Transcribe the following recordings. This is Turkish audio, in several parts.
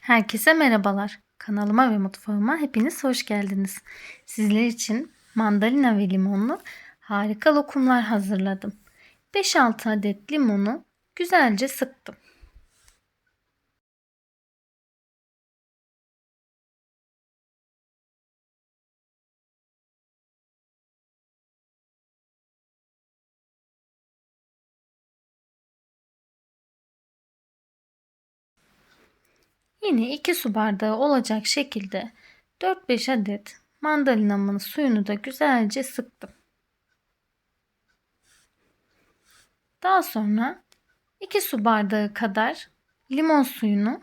Herkese merhabalar. Kanalıma ve mutfağıma hepiniz hoş geldiniz. Sizler için mandalina ve limonlu harika lokumlar hazırladım. 5-6 adet limonu güzelce sıktım. Yine 2 su bardağı olacak şekilde 4-5 adet mandalinamın suyunu da güzelce sıktım. Daha sonra 2 su bardağı kadar limon suyunu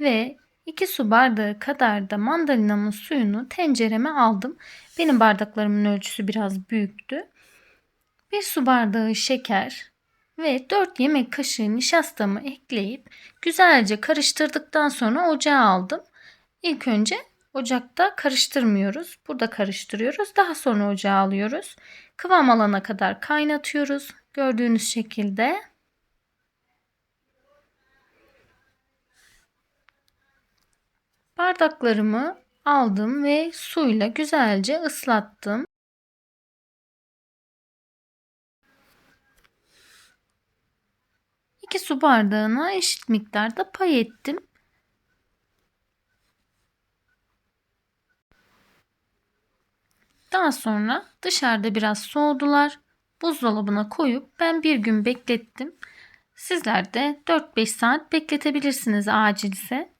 ve 2 su bardağı kadar da mandalinamın suyunu tencereme aldım. Benim bardaklarımın ölçüsü biraz büyüktü. 1 su bardağı şeker ve 4 yemek kaşığı nişastamı ekleyip güzelce karıştırdıktan sonra ocağa aldım. İlk önce ocakta karıştırmıyoruz. Burada karıştırıyoruz. Daha sonra ocağa alıyoruz. Kıvam alana kadar kaynatıyoruz. Gördüğünüz şekilde. Bardaklarımı aldım ve suyla güzelce ıslattım. 2 su bardağına eşit miktarda pay ettim. Daha sonra dışarıda biraz soğudular. Buzdolabına koyup ben bir gün beklettim. Sizler de 4-5 saat bekletebilirsiniz acilse.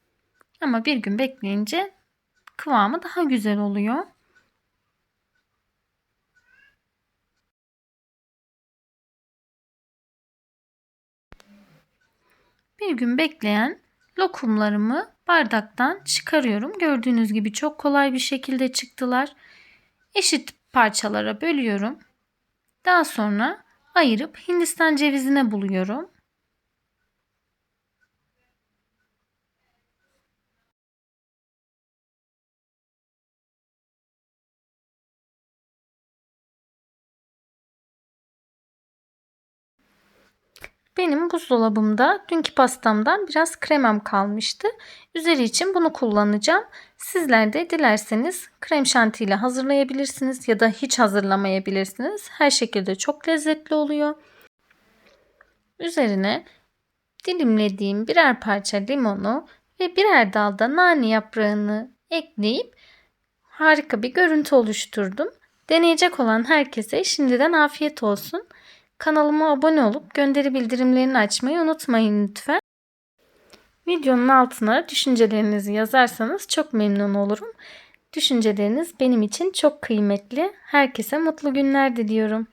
Ama bir gün bekleyince kıvamı daha güzel oluyor. Bir gün bekleyen lokumlarımı bardaktan çıkarıyorum. Gördüğünüz gibi çok kolay bir şekilde çıktılar. Eşit parçalara bölüyorum. Daha sonra ayırıp Hindistan cevizine buluyorum. Benim buzdolabımda dünkü pastamdan biraz kremam kalmıştı. Üzeri için bunu kullanacağım. Sizler de dilerseniz krem şanti ile hazırlayabilirsiniz ya da hiç hazırlamayabilirsiniz. Her şekilde çok lezzetli oluyor. Üzerine dilimlediğim birer parça limonu ve birer dalda nane yaprağını ekleyip harika bir görüntü oluşturdum. Deneyecek olan herkese şimdiden afiyet olsun. Kanalıma abone olup gönderi bildirimlerini açmayı unutmayın lütfen. Videonun altına düşüncelerinizi yazarsanız çok memnun olurum. Düşünceleriniz benim için çok kıymetli. Herkese mutlu günler diliyorum.